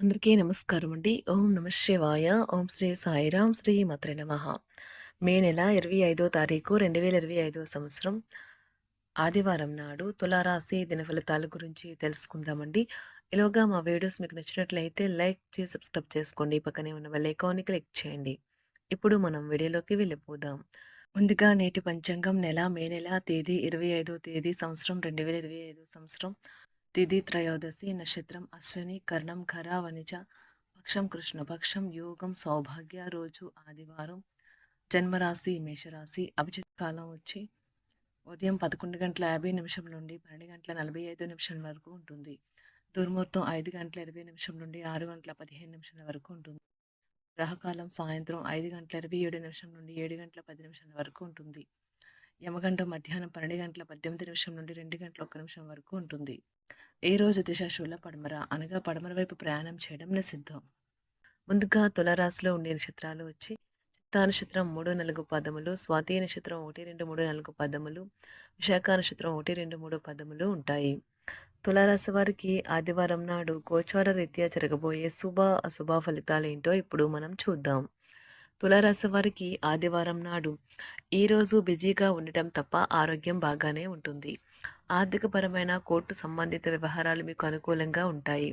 అందరికీ నమస్కారం అండి. ఓం నమ శివాయ. ఓం శ్రీ సాయిరాం శ్రీ మాత్రే నమ మే నెల 25 తారీఖు 2025 సంవత్సరం ఆదివారం నాడు తులారాశి దినఫలితాల గురించి తెలుసుకుందామండి. ఇలాగా మా వీడియోస్ మీకు నచ్చినట్లయితే లైక్ చేసి సబ్స్క్రైబ్ చేసుకోండి. పక్కనే ఉన్న బెల్ ఐకాన్ని క్లిక్ చేయండి. ఇప్పుడు మనం వీడియోలోకి వెళ్ళిపోదాం. ముందుగా నేటి పంచాంగం నెల మే నెల తేదీ 25 తేదీ సంవత్సరం 2025 సంవత్సరం తిథి త్రయోదశి నక్షత్రం అశ్విని కర్ణం ఖర వనిజ పక్షం కృష్ణపక్షం యోగం సౌభాగ్య రోజు ఆదివారం జన్మరాశి మేషరాశి అభిజిత్ కాలం వచ్చి ఉదయం పదకొండు గంటల యాభై నిమిషం నుండి పన్నెండు గంటల నలభై ఐదు నిమిషాల వరకు ఉంటుంది. దుర్ముహూర్తం ఐదు గంటల ఇరవై నిమిషం నుండి ఆరు గంటల పదిహేను నిమిషాల వరకు ఉంటుంది. గ్రహకాలం సాయంత్రం ఐదు గంటల ఇరవై ఏడు నిమిషం నుండి ఏడు గంటల పది నిమిషాల వరకు ఉంటుంది. యమగండం మధ్యాహ్నం పన్నెండు గంటల పద్దెనిమిది నిమిషం నుండి రెండు గంటల ఒక్క నిమిషం వరకు ఉంటుంది. ఏ రోజు దిశ పడమర అనగా పడమర వైపు ప్రయాణం చేయడం నిషిద్ధం. ముందుగా తులరాశిలో ఉండే నక్షత్రాలు వచ్చి చిత్తా నక్షత్రం మూడు నాలుగు పదములు స్వాతి నక్షత్రం ఒకటి రెండు మూడు నాలుగు పదములు విశాఖ నక్షత్రం ఒకటి రెండు మూడు పదములు ఉంటాయి. తులారాశి వారికి ఆదివారం నాడు గోచార రీత్యా జరగబోయే శుభ అశుభ ఫలితాలు ఏంటో ఇప్పుడు మనం చూద్దాం. తులారాశి వారికి ఆదివారం నాడు ఈరోజు బిజీగా ఉండటం తప్ప ఆరోగ్యం బాగానే ఉంటుంది. ఆర్థికపరమైన కోర్టు సంబంధిత వ్యవహారాలు మీకు అనుకూలంగా ఉంటాయి.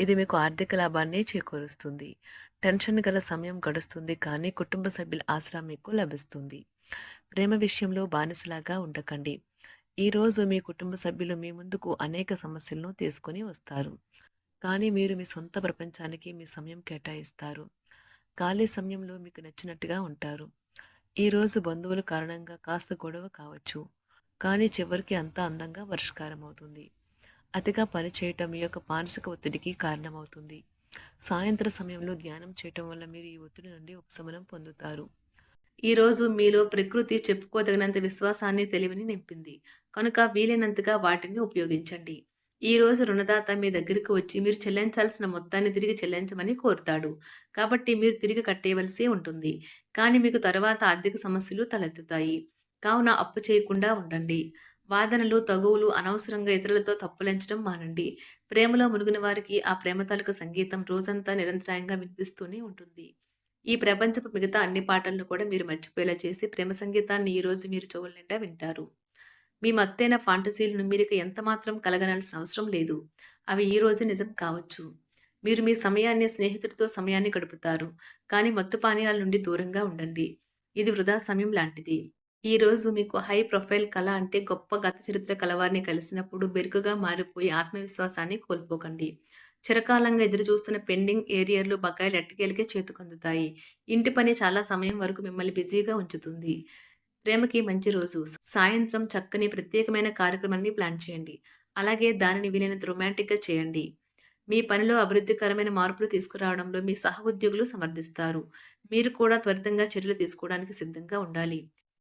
ఇది మీకు ఆర్థిక లాభాన్ని చేకూరుస్తుంది. టెన్షన్ గల సమయం గడుస్తుంది కానీ కుటుంబ సభ్యుల ఆసరా మీకు లభిస్తుంది. ప్రేమ విషయంలో బానిసలాగా ఉండకండి. ఈరోజు మీ కుటుంబ సభ్యులు మీ ముందుకు అనేక సమస్యలను తీసుకొని వస్తారు. కానీ మీరు మీ సొంత ప్రపంచానికి మీ సమయం కేటాయిస్తారు. ఖాళీ సమయంలో మీకు నచ్చినట్టుగా ఉంటారు. ఈరోజు బంధువుల కారణంగా కాస్త గొడవ కావచ్చు. కానీ చివరికి అంతా అందంగా పరిష్కారం అవుతుంది అతిగా పని చేయటం మీ యొక్క మానసిక ఒత్తిడికి కారణమవుతుంది. సాయంత్ర సమయంలో ధ్యానం చేయటం వల్ల మీరు ఈ ఒత్తిడి నుండి ఉపశమనం పొందుతారు. ఈరోజు మీలో ప్రకృతి చెప్పుకోదగినంత విశ్వాసాన్ని తెలివిని నింపింది. కనుక వీలైనంతగా వాటిని ఉపయోగించండి. ఈ రోజు రుణదాత మీ దగ్గరికి వచ్చి మీరు చెల్లించాల్సిన మొత్తాన్ని తిరిగి చెల్లించమని కోరుతాడు. కాబట్టి మీరు తిరిగి కట్టేయవలసి ఉంటుంది. కానీ మీకు తర్వాత ఆర్థిక సమస్యలు తలెత్తుతాయి. కావున అప్పు చేయకుండా ఉండండి. వాదనలు తగువులు అనవసరంగా ఇతరులతో తప్పులెంచడం మానండి. ప్రేమలో మునిగిన వారికి ఆ ప్రేమ తాలూకు సంగీతం రోజంతా నిరంతరాయంగా వినిపిస్తూనే ఉంటుంది. ఈ ప్రపంచపు మిగతా అన్ని పాటలను కూడా మీరు మర్చిపోయేలా చేసి ప్రేమ సంగీతాన్ని ఈ రోజు మీరు చెవుల నిండా వింటారు. మీ మత్తైన ఫాంటసీలను మీరు ఎంతమాత్రం ఎంత మాత్రం కలగనాల్సిన అవసరం లేదు. అవి ఈ రోజు నిజం కావచ్చు. మీరు మీ సమయాన్ని స్నేహితుడితో సమయాన్ని గడుపుతారు. కానీ మత్తు పానీయాల నుండి దూరంగా ఉండండి. ఇది వృధా సమయం లాంటిది. ఈ రోజు మీకు హై ప్రొఫైల్ కళ అంటే గొప్ప గత చరిత్ర కలవారిని కలిసినప్పుడు బెరుకుగా మారిపోయి ఆత్మవిశ్వాసాన్ని కోల్పోకండి. చిరకాలంగా ఎదురు చూస్తున్న పెండింగ్ ఏరియాలు బకాయిలు ఎట్టకేలకే చేతుకందుతాయి. ఇంటి పని చాలా సమయం వరకు మిమ్మల్ని బిజీగా ఉంచుతుంది. ప్రేమకి మంచి రోజు. సాయంత్రం చక్కని ప్రత్యేకమైన కార్యక్రమాన్ని ప్లాన్ చేయండి. అలాగే దానిని వీలైనంత రొమాంటిక్గా చేయండి. మీ పనిలో అభివృద్ధికరమైన మార్పులు తీసుకురావడంలో మీ సహ ఉద్యోగులు సమర్థిస్తారు. మీరు కూడా త్వరితంగా చర్యలు తీసుకోవడానికి సిద్ధంగా ఉండాలి.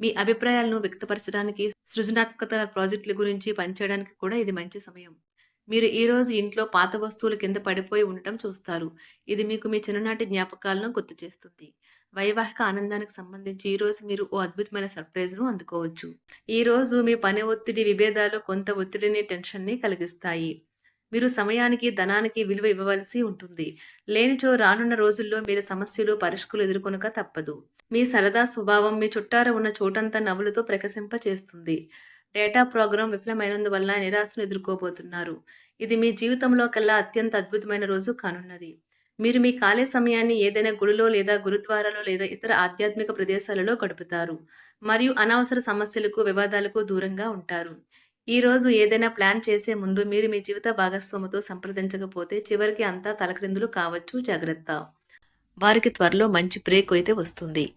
మీ అభిప్రాయాలను వ్యక్తపరచడానికి సృజనాత్మకత ప్రాజెక్టుల గురించి పనిచేయడానికి కూడా ఇది మంచి సమయం. మీరు ఈ రోజు ఇంట్లో పాత వస్తువుల కింద పడిపోయి ఉండటం చూస్తారు. ఇది మీకు మీ చిన్ననాటి జ్ఞాపకాలను గుర్తు చేస్తుంది. వైవాహిక ఆనందానికి సంబంధించి ఈరోజు మీరు ఓ అద్భుతమైన సర్ప్రైజ్ను అందుకోవచ్చు. ఈ రోజు మీ పని ఒత్తిడి విభేదాలు కొంత ఒత్తిడిని టెన్షన్ని కలిగిస్తాయి. మీరు సమయానికి ధనానికి విలువ ఇవ్వవలసి ఉంటుంది. లేనిచో రానున్న రోజుల్లో మీరు సమస్యలు పరిష్కులు ఎదుర్కొనక తప్పదు. మీ సరదా స్వభావం మీ చుట్టార ఉన్న చోటంతా నవ్వులతో ప్రకశింప చేస్తుంది. డేటా ప్రోగ్రాం విఫలమైనందువల్ల నిరాశను ఎదుర్కోబోతున్నారు. ఇది మీ జీవితంలో కల్లా అత్యంత అద్భుతమైన రోజు కానున్నది. మీరు మీ ఖాళీ సమయాన్ని ఏదైనా గుడిలో లేదా గురుద్వారాలో లేదా ఇతర ఆధ్యాత్మిక ప్రదేశాలలో గడుపుతారు. మరియు అనవసర సమస్యలకు వివాదాలకు దూరంగా ఉంటారు. ఈ రోజు ఏదైనా ప్లాన్ చేసే ముందు మీరు మీ జీవిత భాగస్వామితో సంప్రదించకపోతే చివరికి అంతా తలక్రిందులు కావచ్చు. జాగ్రత్త. వారికి త్వరలో మంచి బ్రేక్ అయితే వస్తుంది.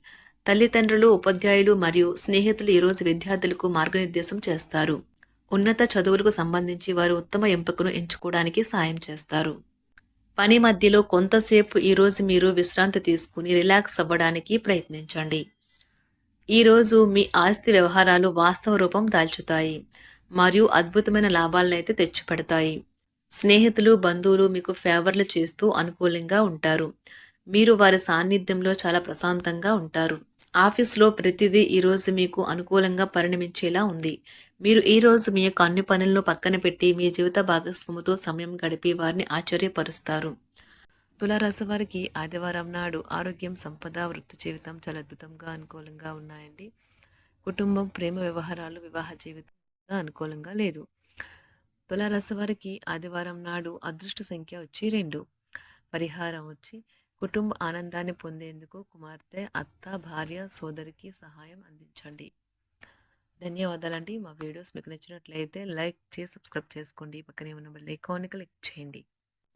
తల్లిదండ్రులు ఉపాధ్యాయులు మరియు స్నేహితులు ఈరోజు విద్యార్థులకు మార్గనిర్దేశం చేస్తారు. ఉన్నత చదువులకు సంబంధించి వారు ఉత్తమ ఎంపికను ఎంచుకోవడానికి సాయం చేస్తారు. పని మధ్యలో కొంతసేపు ఈరోజు మీరు విశ్రాంతి తీసుకుని రిలాక్స్ అవ్వడానికి ప్రయత్నించండి. ఈరోజు మీ ఆస్తి వ్యవహారాలు వాస్తవ రూపం దాల్చుతాయి. మరియు అద్భుతమైన లాభాలనైతే తెచ్చిపెడతాయి. స్నేహితులు బంధువులు మీకు ఫేవర్లు చేస్తూ అనుకూలంగా ఉంటారు. మీరు వారి సాన్నిధ్యంలో చాలా ప్రశాంతంగా ఉంటారు. ఆఫీస్లో ప్రతిదీ ఈరోజు మీకు అనుకూలంగా పరిణమించేలా ఉంది. మీరు ఈ రోజు మీ యొక్క అన్ని పనులను పక్కన పెట్టి మీ జీవిత భాగస్వామితో సమయం గడిపి వారిని ఆశ్చర్యపరుస్తారు. తులారాశి వారికి ఆదివారం నాడు ఆరోగ్యం సంపద వృత్తి జీవితం చాలా అద్భుతంగా అనుకూలంగా ఉన్నాయండి. కుటుంబం ప్రేమ వ్యవహారాలు వివాహ జీవితం అనుకూలంగా లేదు. తులారాశి వారికి ఆదివారం నాడు అదృష్ట సంఖ్య వచ్చి రెండు. పరిహారం వచ్చి కుటుంబ ఆనందాన్ని పొందేందుకు కుమార్తె అత్త భార్య సోదరికి సహాయం అందించండి. ధన్యవాదాలండి. మా వీడియోస్ మీకు నచ్చినట్లయితే లైక్ చేసి సబ్స్క్రైబ్ చేసుకోండి. పక్కనే ఉన్న బెల్ ఐకాన్ క్లిక్ చేయండి.